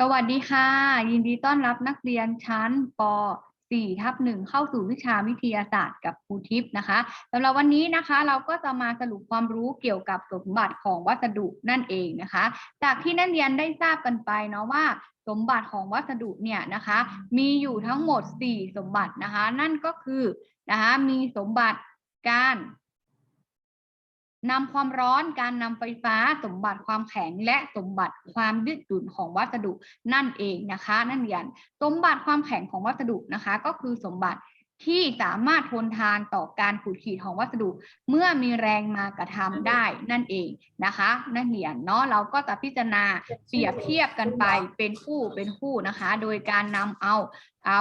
สวัสดีค่ะ ยินดีต้อนรับนักเรียนชั้นป 4 ทับหนึ่งเข้าสู่วิชาวิทยาศาสตร์กับครูทิพย์นะคะสำหรับวันนี้นะคะเราก็จะมาสรุปความรู้เกี่ยวกับสมบัติของวัสดุนั่นเองนะคะ จากที่นักเรียนได้ทราบกันไปเนาะว่าสมบัติของวัสดุเนี่ยนะคะ มีอยู่ทั้งหมด 4 สมบัตินะคะ นั่นก็คือนะคะมีสมบัติการ นำความร้อนการนำไฟฟ้าสมบัติความแข็งและสมบัติความยืดหยุ่นของวัสดุนั่นเองนะคะ นั่นเรียนสมบัติความแข็งของวัสดุนะคะ ก็คือสมบัติที่สามารถทนทานต่อการขูดขีดของวัสดุ เมื่อมีแรงมากระทำได้นั่นเองนะคะ นักเรียนเนาะเราก็จะพิจารณาเปรียบเทียบกันไปเป็นคู่เป็นคู่นะคะ โดยการนำเอา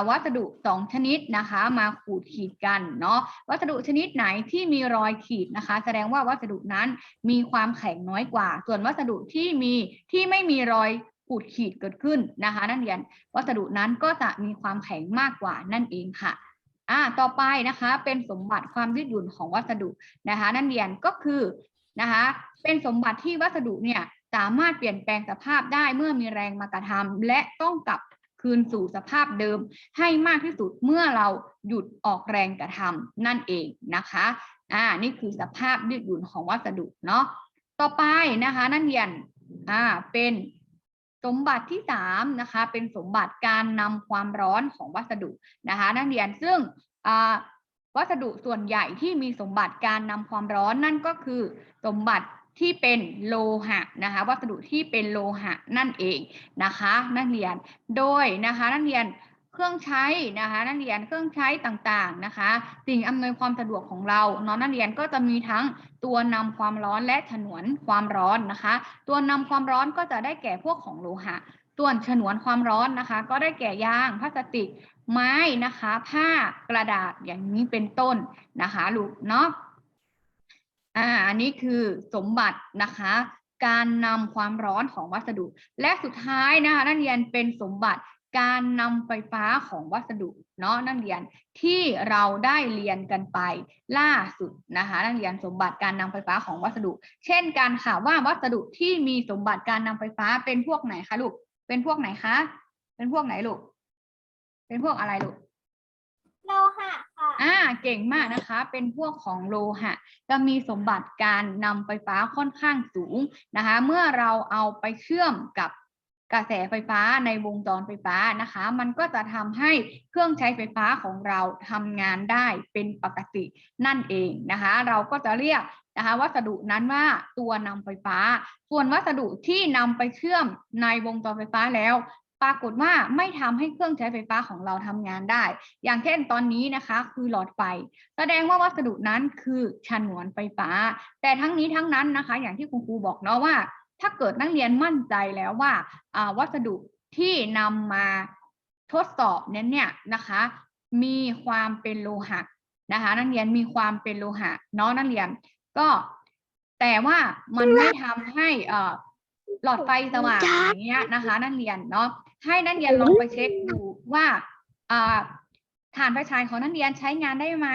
วัสดุสองชนิดนะคะ มาขูดขีดกันเนาะวัสดุชนิดไหนที่มีรอยขีดนะคะ แสดงว่าวัสดุนั้นมีความแข็งน้อยกว่า ส่วนวัสดุที่มีที่ไม่มีรอยขูดขีดเกิดขึ้นนะคะ นักเรียนวัสดุนั้นก็จะมีความแข็งมากกว่านั่นเองค่ะอ่าต่อไปนะคะเป็นสมบัติความยืดหยุ่นของวัสดุนะคะนั่นเรียนก็คือนะคะเป็นสมบัติที่วัสดุเนี่ยสามารถเปลี่ยนแปลงสภาพได้เมื่อมีแรงมากระทำและต้องกลับ คืนสู่สภาพเดิม ให้มากที่สุดเมื่อเราหยุดออกแรงกระทำนั่นเองนะคะอ่านี่คือสภาพยืดหยุ่นของวัสดุเนาะต่อไปนะคะ นักเรียนอ่าเป็นสมบัติที่สามนะคะเป็นสมบัติการนำความร้อนของวัสดุนะคะนักเรียนซึ่งอ่าวัสดุส่วนใหญ่ที่มีสมบัติการนำความร้อนนั่นก็คือ สมบัติ ที่เป็นโลหะนะคะ วัสดุที่เป็นโลหะนั่นเองนะคะ นักเรียนโดยนะคะนักเรียนเครื่องใช้นะคะนักเรียนเครื่องใช้ต่างๆนะคะสิ่งอำนวยความสะดวกของเราเนาะนักเรียนก็จะมีทั้งตัวนำความร้อนและฉนวนความร้อนนะคะ ตัวนำความร้อนก็จะได้แก่พวกของโลหะส่วนฉนวนความร้อนนะคะ ก็ได้แก่ยางพลาสติกไม้นะคะ ผ้ากระดาษอย่างนี้เป็นต้นนะคะลูกเนาะ อ่าอันนี้คือสมบัตินะคะ การนำความร้อนของวัสดุ และสุดท้ายนะคะนักเรียนเป็นสมบัติการนำไฟฟ้าของวัสดุเนาะนักเรียนที่เราได้เรียนกันไปล่าสุดนะคะนักเรียนสมบัติการนำไฟฟ้าของวัสดุ เช่นกันค่ะว่าวัสดุที่มีสมบัติการนำไฟฟ้าเป็นพวกไหนคะลูกเป็นพวกไหนคะเป็นพวกไหนลูกเป็นพวกอะไรลูก อ่าเก่งมากนะคะ เป็นพวกของโลหะ จะมีสมบัติการนำไฟฟ้าค่อนข้างสูงนะคะ เมื่อเราเอาไปเชื่อมกับกระแสไฟฟ้าในวงจรไฟฟ้านะคะ มันก็จะทำให้เครื่องใช้ไฟฟ้าของเราทำงานได้เป็นปกตินั่นเองนะคะ เราก็จะเรียกนะคะวัสดุนั้นว่าตัวนำไฟฟ้า ส่วนวัสดุที่นำไปเชื่อมในวงจรไฟฟ้าแล้ว ปรากฏว่าไม่ทำให้เครื่องใช้ไฟฟ้าของเราทำงานได้ อย่างเช่นตอนนี้นะคะคือหลอดไฟ แสดงว่าวัสดุนั้นคือฉนวนไฟฟ้า แต่ทั้งนี้ทั้งนั้นนะคะ อย่างที่คุณครูบอกเนาะว่า ถ้าเกิดนักเรียนมั่นใจแล้วว่าวัสดุที่นำมาทดสอบนั้นเนี่ยนะคะ มีความเป็นโลหะนะคะ นักเรียนมีความเป็นโลหะเนาะนักเรียนก็แต่ว่ามันไม่ทำให้หลอดไฟสว่างอย่างเงี้ยนะคะ นักเรียนเนาะ ให้นักเรียนลองไปเช็คดูว่าอ่าฐานไฟฉายของนักเรียนใช้งานได้ไหม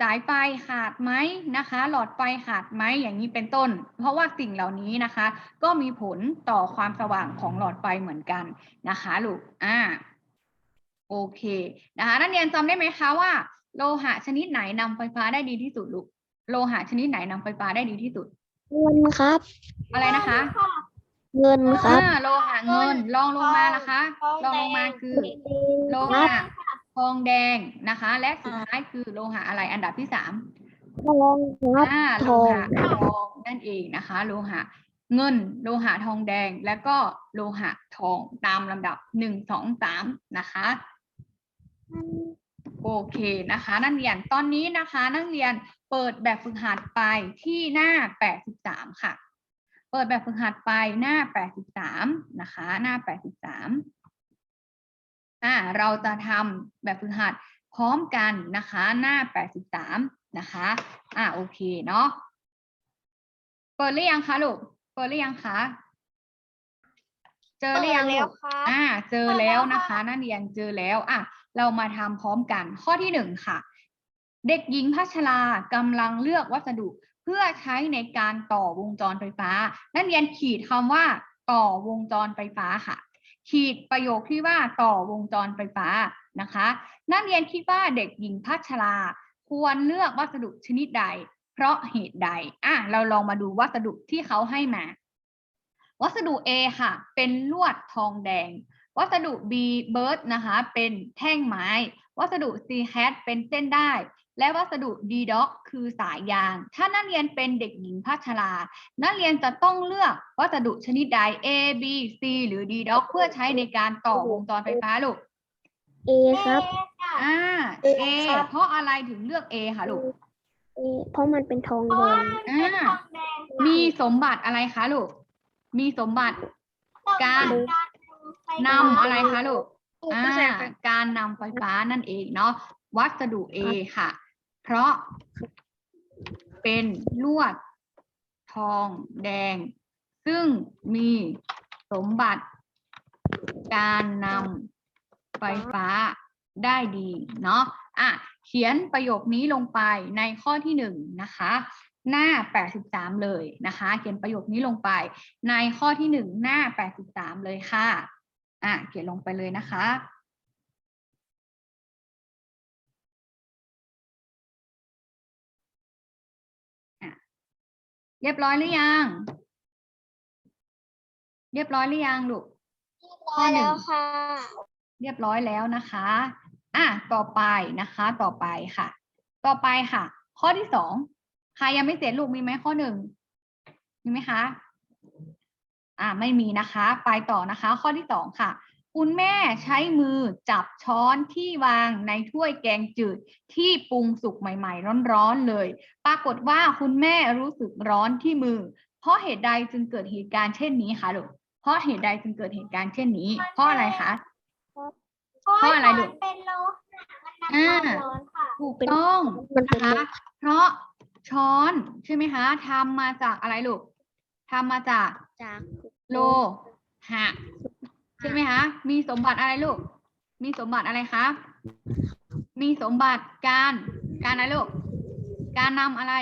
สายไฟขาดไหมนะคะ หลอดไฟขาดไหมอย่างนี้เป็นต้น เพราะว่าสิ่งเหล่านี้นะคะ ก็มีผลต่อความสว่างของหลอดไฟเหมือนกันนะคะลูกอ่าโอเคนะคะนักเรียนจำได้ไหมคะว่า โลหะชนิดไหนนำไฟฟ้าได้ดีที่สุดลูกโลหะชนิดไหนนำไฟฟ้าได้ดีที่สุดเงินครับ อะไรนะคะ เงินครับ อ่าโลหะเงินลองลงมานะคะลองลงมาคือโลหะทองแดงนะคะ และสุดท้ายคือโลหะอะไรอันดับที่สามทองครับอ่าทโลองหะทองนั่นเองนะคะ โลหะเงิน โลหะทองแดง แล้วก็โลหะทองตามลำดับหนึ่งสองสามนะคะ โอเคนะคะ นักเรียนตอนนี้นะคะ นักเรียนเปิดแบบฝึกหัดไปที่หน้าแปดสิบสามค่ะ เปิดแบบฝึกหัดไปหน้าแปดสิบสามนะคะ หน้าแปดสิบสามอ่าเราจะทำแบบฝึกหัดพร้อมกันนะคะ หน้าแปดสิบสามนะคะอ่าโอเคเนาะเปิดหรือยังคะลูกเปิดหรือยังคะเจอหรือยังเปิดแล้ลูวกครับอ่า เจอเปิดแล้แล้ววนะคะค่ะนักเรียนเจอแล้วอะเรามาทำพร้อมกันข้อที่หนึ่งค่ะ เด็กหญิงพัชรากำลังเลือกวัสดุ เพื่อใช้ในการต่อวงจรไฟฟ้า นักเรียนขีดคำว่าต่อวงจรไฟฟ้าค่ะ ขีดประโยคที่ว่าต่อวงจรไฟฟ้านะคะ นักเรียนคิดว่าเด็กหญิงพัชรา ควรเลือกวัสดุชนิดใด เพราะเหตุใดอะเราลองมาดูวัสดุที่เขาให้มา วัสดุ A ค่ะ เป็นลวดทองแดง วัสดุ B เบิร์ดนะคะ เป็นแท่งไม้ วัสดุ C hat เป็นเส้นได้ และวัสดุ D dock คือสายยาง ถ้านักเรียนเป็นเด็กหญิงพัชรา นักเรียนจะต้องเลือกวัสดุชนิดใด A B C หรือ D dock เพื่อใช้ในการต่อวงจรไฟฟ้าลูกเอครับเอค่ะอ่า A A ครับเพราะอะไรถึงเลือก A ค่ะลูกเอเพราะมันเป็นทองเพราะแดว่างมันเป็นทองแดงค่ะมีสมบัติอะไรคะลูก มีสมบัติการนำอะไรคะลูกอ่าการนำไฟฟ้านั่นเองเนาะวัสดุ A ค่ะ เพราะเป็นลวดทองแดง ซึ่งมีสมบัติการนำไฟฟ้าได้ดีเนาะอะเขียนประโยคนี้ลงไปในข้อที่หนึ่งนะคะ หน้า 83 เลยนะคะ เขียนประโยคนี้ลงไป ในข้อที่หนึ่งหน้า 83 เลยค่ะ อะเขียนลงไปเลยนะคะอะ เรียบร้อยหรือยัง เรียบร้อยหรือยังลูกข้อหนึ่งแล้วค่ะเรียบร้อยแล้วนะคะอะต่อไปนะคะ ต่อไปค่ะ ต่อไปค่ะ ข้อที่สองใครยังไม่เสร็จลูกมีไหมข้อหนึ่งมีไหมคะ อ่าไม่มีนะคะ ไปต่อนะคะ ข้อที่สองค่ะ คุณแม่ใช้มือจับช้อนที่วางในถ้วยแกงจืดที่ปรุงสุกใหม่ๆ ร้อนๆเลย ปรากฏว่าคุณแม่รู้สึกร้อนที่มือ เพราะเหตุใดจึงเกิดเหตุการณ์เช่นนี้คะลูกเพราะเหตุใดจึงเกิดเหตุการณ์เช่นนี้ เพราะอะไรคะเพราะอะไรลูกมันเป็นโลหะมันนำความร้อนค่ะถูกต้องมันเป็นนะคะเพราะช้อนใช่ไหมคะทำมาจากอะไรลูกทำมาจากจากโลหะใช่ไหมคะมีสมบัติอะไรลูก มีสมบัติอะไรคะมีสมบัติการการอะไรลูก การนำอะไร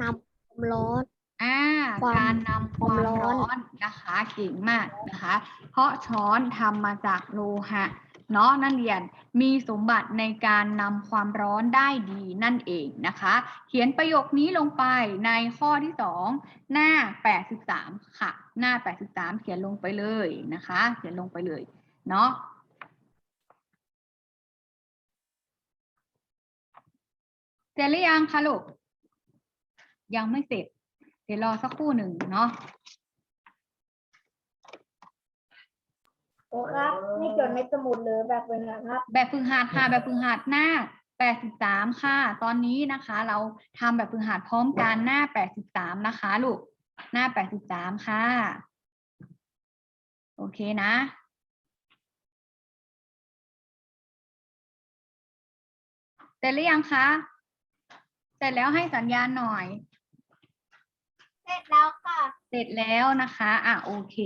นำความร้อน อ่าความการนำความความร้ร้อนอนนะคะเก่งมากนะคะ เพราะช้อนทำมาจากโลหะ เนาะนักเรียนมีสมบัติในการนำความร้อนได้ดีนั่นเองนะคะ เขียนประโยคนี้ลงไปในข้อที่สองหน้า 83 ค่ะ หน้า 83 เขียนลงไปเลยนะคะ เขียนลงไปเลยเนาะเสร็จหรือยังคะลูกยังไม่เสร็จ เดี๋ยวรอสักครู่หนึ่งเนาะ โอ้ครับนี่จดในสมุดหรือแบบเป็นครับ แบบฝึกหัดค่ะ แบบฝึกหัดหน้า 83 ค่ะ ตอนนี้นะคะ เราทำแบบฝึกหัดพร้อมกันหน้า 83 นะคะลูก หน้า 83 ค่ะ โอเคนะเสร็จหรือยังคะ เสร็จแล้วให้สัญญาณหน่อย เสร็จแล้วค่ะ เสร็จแล้วนะคะ อะโอเค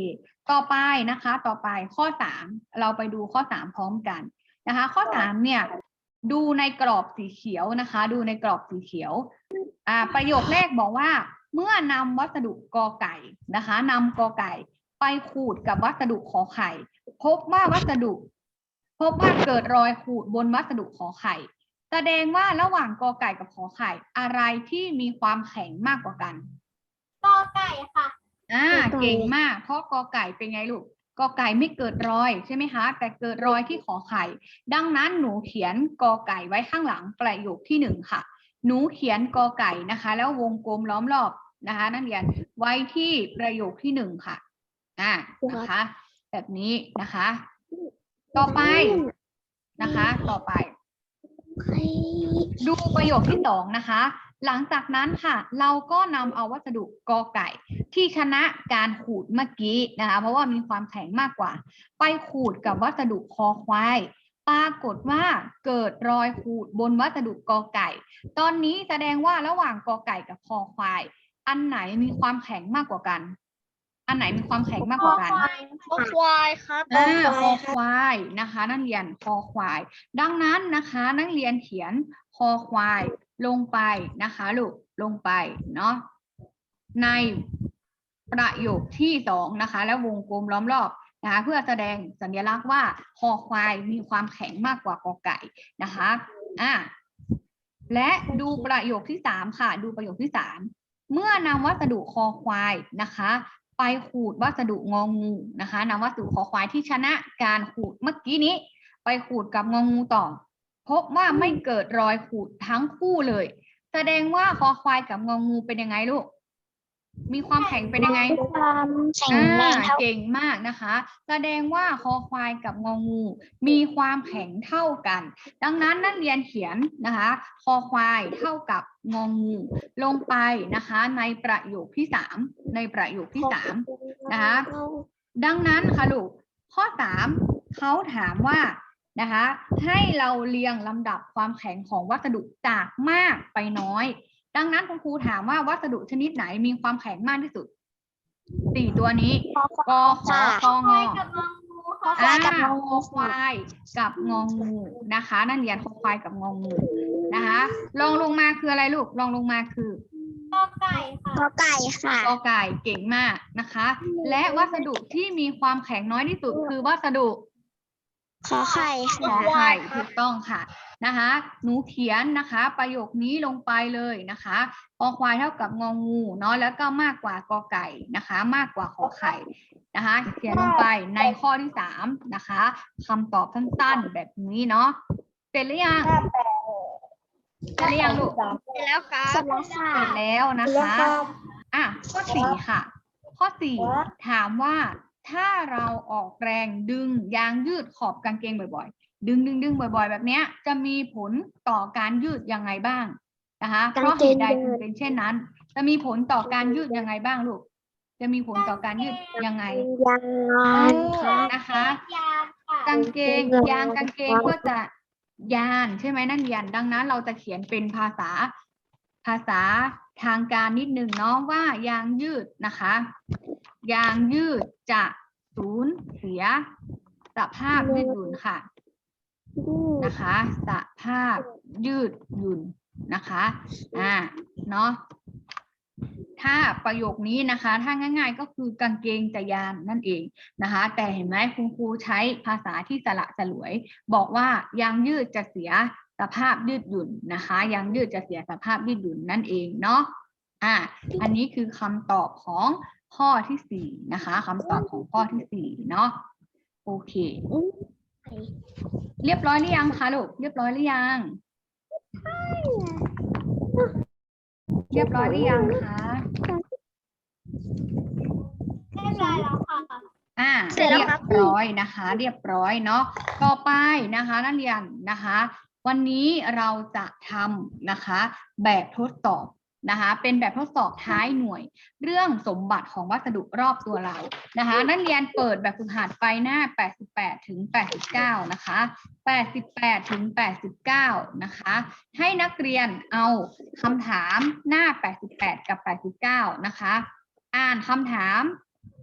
ต่อไปนะคะ ต่อไปข้อสามเราไปดูข้อสามพร้อมกันนะคะ ข้อสามเนี่ยดูในกรอบสีเขียวนะคะ ดูในกรอบสีเขียวอ่าประโยคแรกบอกว่า เมื่อนำวัสดุกอไก่นะคะนำกอไก่ไปขูดกับวัสดุขอไข่ พบว่าวัสดุ พบว่าเกิดรอยขูดบนวัสดุขอไข่ แสดงว่าระหว่างกอไก่กับขอไข่อะไรที่มีความแข็งมากกว่ากันกอไก่ค่ะ อ่ากอไก่เก่งมาก เพราะกอไก่เป็นไงลูกกอไก่ไม่เกิดรอยใช่ไหมคะ แต่เกิดรอยที่ขอไข่ ดังนั้นหนูเขียนกอไก่ไว้ข้างหลังประโยคที่หนึ่งค่ะ หนูเขียนกอไก่นะคะ แล้ววงกลมล้อมรอบนะคะ นักเรียนไว้ที่ประโยคที่หนึ่งค่ะอ่านะคะ แบบนี้นะคะ ต่อไปนะคะ ต่อไปใครดูประโยคที่สองนะคะ หลังจากนั้นค่ะ เราก็นำเอาวัสดุกอไก่ ที่ชนะการขูดเมื่อกี้นะคะ เพราะว่ามีความแข็งมากกว่า ไปขูดกับวัสดุคอควายปรากฏว่าเกิดรอยขูดบนวัสดุกอไก่ ตอนนี้แสดงว่าระหว่างกอไก่กับคอควาย อันไหนมีความแข็งมากกว่ากัน อันไหนมีความแข็งมากกว่ากันคอควายครับอ่าคอควายนะคะ นักเรียนคอควาย ดังนั้นนะคะ นักเรียนเขียนคอควาย ลงไปนะคะลูกลงไปเนาะในประโยคที่สองนะคะ แล้ววงกลมล้อมรอบนะคะเพื่อแสดงสัญลักษณ์ว่าคอควายมีความแข็งมากกว่ากอไก่นะคะอะและดูประโยคที่สามค่ะ ดูประโยคที่สามเมื่อนำวัสดุคอควายนะคะ ไปขูดวัสดุงองูนะคะนำวัสดุคอควายที่ชนะการขูดเมื่อกี้นี้ ไปขูดกับงองูต่อ พบว่าไม่เกิดรอยขูดทั้งคู่เลย แสดงว่าคอควายกับงองูเป็นยังไงลูก มีความแข็งเป็นยังไงความแข็งอ่าแรงเท่าเก่งมากนะคะ แสดงว่าคอควายกับงองู มีความแข็งเท่ากัน ดังนั้นนักเรียนเขียนนะคะคอควายเท่ากับงองูลงไปนะคะ ในประโยคที่สามในประโยคที่สามนะคะ ดังนั้นค่ะลูกข้อสามเขาถามว่า นะคะให้เราเรียงลำดับความแข็งของวัสดุจากมากไปน้อย ดังนั้นคุณครูถามว่าวัสดุชนิดไหนมีความแข็งมากที่สุดสี่ตัวนี้กขอคองอกับงองูคอควาอ่ายกับงองูคอควายกับงองูนะคะ นั่นเรียนคอควายกับงองูนะคะลองลงมาคืออะไรลูกลองลงมาคือกอไก่ค่ะกอไก่ค่ะกอไก่เก่งมากนะคะ และวัสดุที่มีความแข็งน้อยที่สุดคือวัสดุ ขอไข่ขค่ะอไข่ถูกต้องค่ะนะคะ หนูเขียนนะคะ ประโยคนี้ลงไปเลยนะคะคอควายเท่ากับงองูเนาะแล้วก็มากกว่ากอไก่นะคะ มากกว่าขอไข่นะคะ เขียนลงไปในข้อที่สามนะคะคำตอบสั้นๆแบบนี้เนาะเสร็จหรือยังห้าแปดเสร็จหรือยังลูกเสร็จแล้วครับเสร็จแล้วค่ะเสร็จแล้วนะคะ อะข้อสี่ค่ะ ข้อสี่ครับถามว่า ถ้าเราออกแรงดึงยางยืดขอบกางเกงบ่อยๆ ดึงดึงดึงบ่อยๆ แบบเนี้ยจะมีผลต่อการยืดยังไงบ้างนะคะเพราะเหตุใดถึงเป็นเช่นนั้น จะมีผลต่อการยืดยังไงบ้างลูก จะมีผลต่อการยืดยังไงยังไงนะคะยางค่ะกางเกงยางกางเกงก็จะยานใช่ไหมนั่นยันดังนั้น เราจะเขียนเป็นภาษาภาษาทางการนิดนึงเนาะว่ายางยืดนะคะ ยางยืดจะสูญเสียสภาพยืดหยุ่นค่ะนะคะ สภาพยืดหยุ่นนะคะอ่าเนาะถ้าประโยคนี้นะคะ ถ้าง่าย ๆ ก็คือกางเกงจะยานนั่นเองนะคะ แต่เห็นไหมคุณครูใช้ภาษาที่สละสลวย บอกว่ายางยืดจะเสียสภาพยืดหยุ่นนะคะยางยืดจะเสียสภาพยืดหยุ่นนั่นเองเนาะอะอันนี้คือคำตอบของ ข้อที่สี่นะคะคำตอบของข้อที่สี่เนาะโอเค เรียบร้อยหรือยังคะลูกเรียบร้อยหรือยัง เรียบร้อยหรือยังคะเรียบร้อยแล้วค่ะอ่าเสร็จแล้วครับเรียบร้อยนะคะ เรียบร้อยเนาะต่อไปนะคะ นักเรียนนะคะ วันนี้เราจะทำนะคะ แบบทดสอบ นะคะเป็นแบบทดสอบท้ายหน่วย เรื่องสมบัติของวัสดุรอบตัวเรานะคะ นักเรียนเปิดแบบฝึกหัดไปหน้า 88 ถึง 89 นะคะ 88 ถึง 89 นะคะ ให้นักเรียนเอาคำถามหน้า 88 กับ 89 นะคะ อ่านคำถาม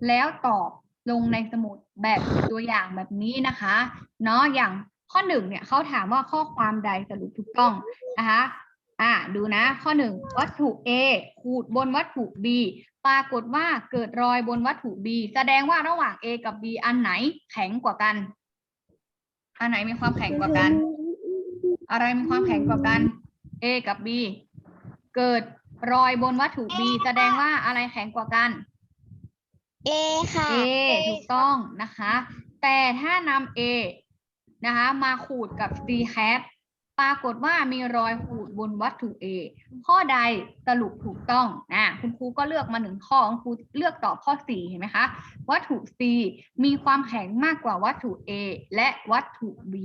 แล้วตอบลงในสมุดแบบตัวอย่างแบบนี้นะคะเนาะอย่างข้อหนึ่งเนี่ยเขาถามว่าข้อความใดสรุปถูกต้องนะคะ อ่าดูนะ ข้อหนึ่งวัตถุ A ขูดบนวัตถุ B ปรากฏว่าเกิดรอยบนวัตถุ B แสดงว่าระหว่าง A กับ B อันไหนแข็งกว่ากัน อันไหนมีความแข็งกว่ากัน อะไรมีความแข็งกว่ากัน A กับ B เกิดรอยบนวัตถุ B แสดงว่าอะไรแข็งกว่ากันเอค่ะ A ถูกต้องนะคะ แต่ถ้านำ A นะคะ มาขูดกับ C hat ปรากฏว่ามีรอยขูดบนวัตถุ A ข้อใดสรุปถูกต้องนะคุณครูก็เลือกมาหนึ่งข้อคุณครูเลือกตอบข้อ 4 เห็นไหมคะ วัตถุ C มีความแข็งมากกว่าวัตถุ A และวัตถุ B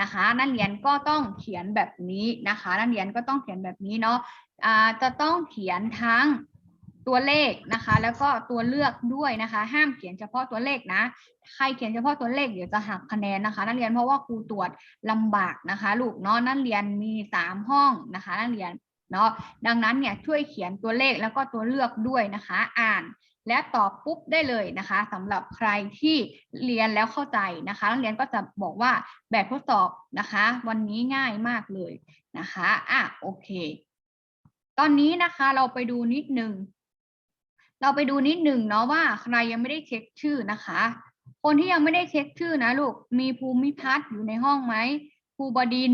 นะคะ นักเรียนก็ต้องเขียนแบบนี้นะคะ นักเรียนก็ต้องเขียนแบบนี้เนาะอ่าจะต้องเขียนทั้ง ตัวเลขนะคะ แล้วก็ตัวเลือกด้วยนะคะ ห้ามเขียนเฉพาะตัวเลขนะ ใครเขียนเฉพาะตัวเลขเดี๋ยวจะหักคะแนนนะคะ นักเรียนเพราะว่าครูตรวจลำบากนะคะ ลูกเนาะนักเรียนมีสามห้องนะคะ นักเรียนเนาะดังนั้นเนี่ยช่วยเขียนตัวเลขแล้วก็ตัวเลือกด้วยนะคะ อ่านและตอบปุ๊บได้เลยนะคะสำหรับใครที่เรียนแล้วเข้าใจนะคะนักเรียนก็จะบอกว่าแบบทดสอบนะคะ วันนี้ง่ายมากเลยนะคะอะโอเค ตอนนี้นะคะเราไปดูนิดนึง เราไปดูนิดหนึ่งเนาะว่าใครยังไม่ได้เช็คชื่อนะคะ คนที่ยังไม่ได้เช็คชื่อนะลูก มีภูมิพัฒน์อยู่ในห้องไหมภูบดิน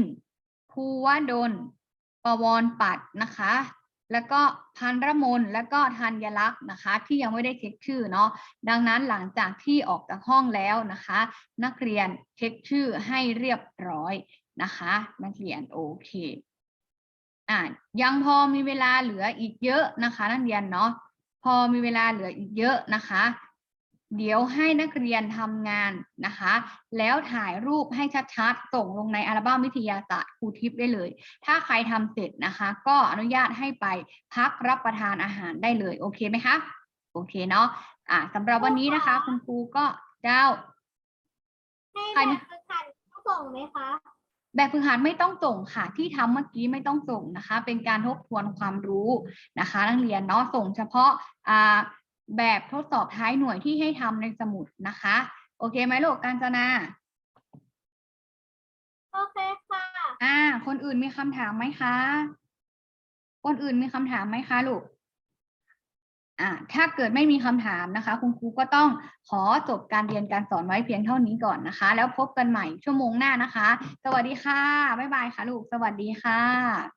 ภูวดลประวรปัดนะคะ แล้วก็พันรมนแล้วก็ธัญลักษณ์นะคะ ที่ยังไม่ได้เช็คชื่อเนาะ ดังนั้นหลังจากที่ออกจากห้องแล้วนะคะ นักเรียนเช็คชื่อให้เรียบร้อยนะคะ นักเรียนโอเคอะยังพอมีเวลาเหลืออีกเยอะนะคะ นักเรียนเนาะ พอมีเวลาเหลืออีกเยอะนะคะ เดี๋ยวให้นักเรียนทำงานนะคะ แล้วถ่ายรูปให้ชัดๆ ส่งลงในอัลบั้มวิทยาศาสตร์ครูทิพย์ได้เลย ถ้าใครทำเสร็จนะคะ ก็อนุญาตให้ไปพักรับประทานอาหารได้เลย โอเคไหมคะ โอเคเนาะอะสำหรับวันนี้นะคะ คุณครูก็เจ้าให้ใครแบมีบฝึกหัดต้องส่งไหมคะ แบบฝึกหัดไม่ต้องส่งค่ะ ที่ทำเมื่อกี้ไม่ต้องส่งนะคะ เป็นการทบทวนความรู้นะคะ นักเรียนเนาะส่งเฉพาะอ่าแบบทดสอบท้ายหน่วยที่ให้ทำในสมุดนะคะ โอเคไหมลูกการจนาโอเคค่ะอ่า คนอื่นมีคำถามไหมคะ คนอื่นมีคำถามไหมคะลูก อ่าถ้าเกิดไม่มีคำถามนะคะ คุณครูก็ต้องขอจบการเรียนการสอนไว้เพียงเท่านี้ก่อนนะคะ แล้วพบกันใหม่ชั่วโมงหน้านะคะ สวัสดีค่ะ บ๊ายบายค่ะลูก สวัสดีค่ะ